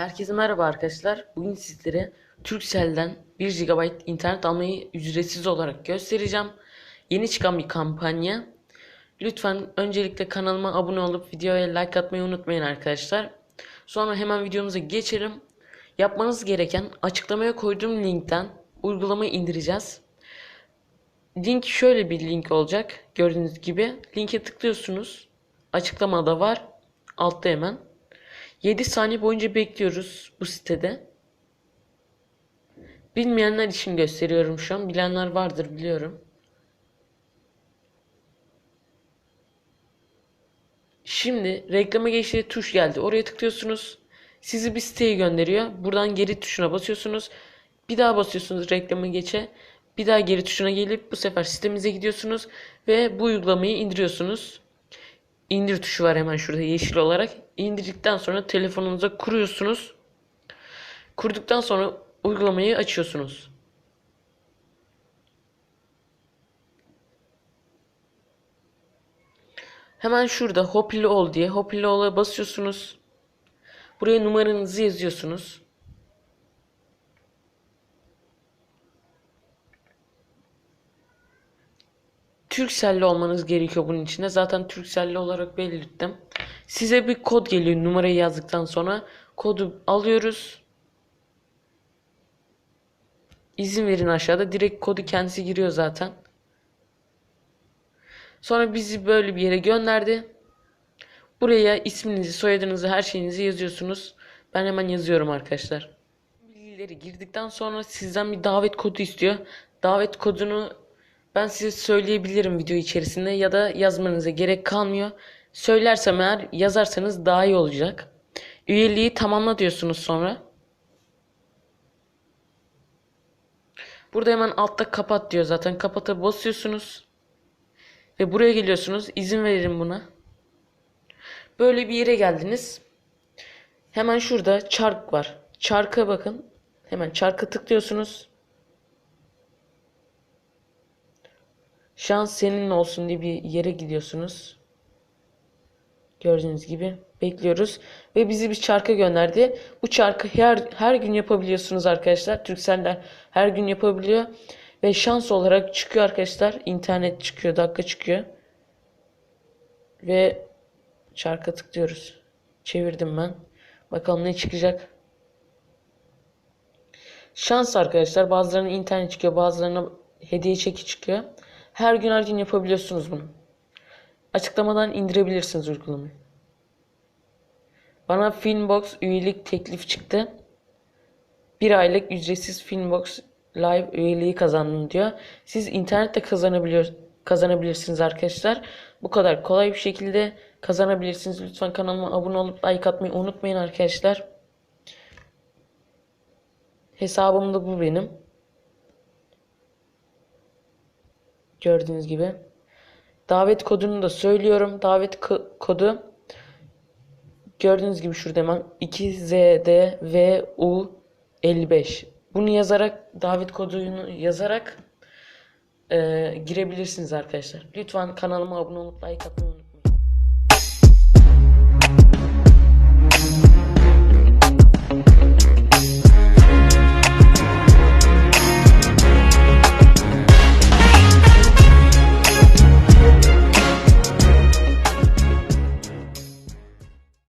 Herkese merhaba arkadaşlar. Bugün sizlere Turkcell'den 1 GB internet almayı ücretsiz olarak göstereceğim. Yeni çıkan bir kampanya. Lütfen öncelikle kanalıma abone olup videoya like atmayı unutmayın arkadaşlar. Sonra hemen videomuza geçelim. Yapmanız gereken açıklamaya koyduğum linkten uygulamayı indireceğiz. Link şöyle bir link olacak. Gördüğünüz gibi. Linke tıklıyorsunuz. Açıklamada var. Altta hemen. 7 saniye boyunca bekliyoruz bu sitede. Bilmeyenler için gösteriyorum şu an. Bilenler vardır biliyorum. Şimdi reklama geçtiği tuş geldi. Oraya tıklıyorsunuz. Sizi bir siteye gönderiyor. Buradan geri tuşuna basıyorsunuz. Bir daha basıyorsunuz reklama geçe. Bir daha geri tuşuna gelip bu sefer sitemize gidiyorsunuz ve bu uygulamayı indiriyorsunuz. İndir tuşu var hemen şurada yeşil olarak. İndirdikten sonra telefonunuza kuruyorsunuz. Kurduktan sonra uygulamayı açıyorsunuz. Hemen şurada Hopili ol diye Hopili ol'a basıyorsunuz. Buraya numaranızı yazıyorsunuz. Turkcell'li olmanız gerekiyor bunun içinde. Zaten Turkcell'li olarak belirttim. Size bir kod geliyor numarayı yazdıktan sonra. Kodu alıyoruz. İzin verin aşağıda. Direkt kodu kendisi giriyor zaten. Sonra bizi böyle bir yere gönderdi. Buraya isminizi, soyadınızı, her şeyinizi yazıyorsunuz. Ben hemen yazıyorum arkadaşlar. Bilgileri girdikten sonra sizden bir davet kodu istiyor. Davet kodunu ben size söyleyebilirim video içerisinde ya da yazmanıza gerek kalmıyor. Söylersem eğer yazarsanız daha iyi olacak. Üyeliği tamamla diyorsunuz sonra. Burada hemen altta kapat diyor zaten. Kapata basıyorsunuz. Ve buraya geliyorsunuz. İzin veririm buna. Böyle bir yere geldiniz. Hemen şurada çark var. Çarka bakın. Hemen çarka tıklıyorsunuz. Şans senin olsun diye bir yere gidiyorsunuz. Gördüğünüz gibi bekliyoruz ve bizi bir çarka gönderdi. Bu çarkı her her gün yapabiliyorsunuz arkadaşlar. Turkcell'ler her gün yapabiliyor ve şans olarak çıkıyor arkadaşlar. İnternet çıkıyor, dakika çıkıyor. Ve çarka tıklıyoruz. Çevirdim ben. Bakalım ne çıkacak. Şans arkadaşlar. Bazılarına internet çıkıyor, bazılarına hediye çeki çıkıyor. Her gün her gün yapabiliyorsunuz bunu. Açıklamadan indirebilirsiniz uygulamayı. Bana Filmbox üyelik teklif çıktı. Bir aylık ücretsiz Filmbox Live üyeliği kazandım diyor. Siz internette kazanabiliyor kazanabilirsiniz arkadaşlar. Bu kadar kolay bir şekilde kazanabilirsiniz. Lütfen kanalıma abone olup like atmayı unutmayın arkadaşlar. Hesabım da bu benim. Gördüğünüz gibi. Davet kodunu da söylüyorum. Davet ko- kodu gördüğünüz gibi şurada hemen 2ZDVU55. Bunu yazarak davet kodunu yazarak e, girebilirsiniz arkadaşlar. Lütfen kanalıma abone olup like atmayı.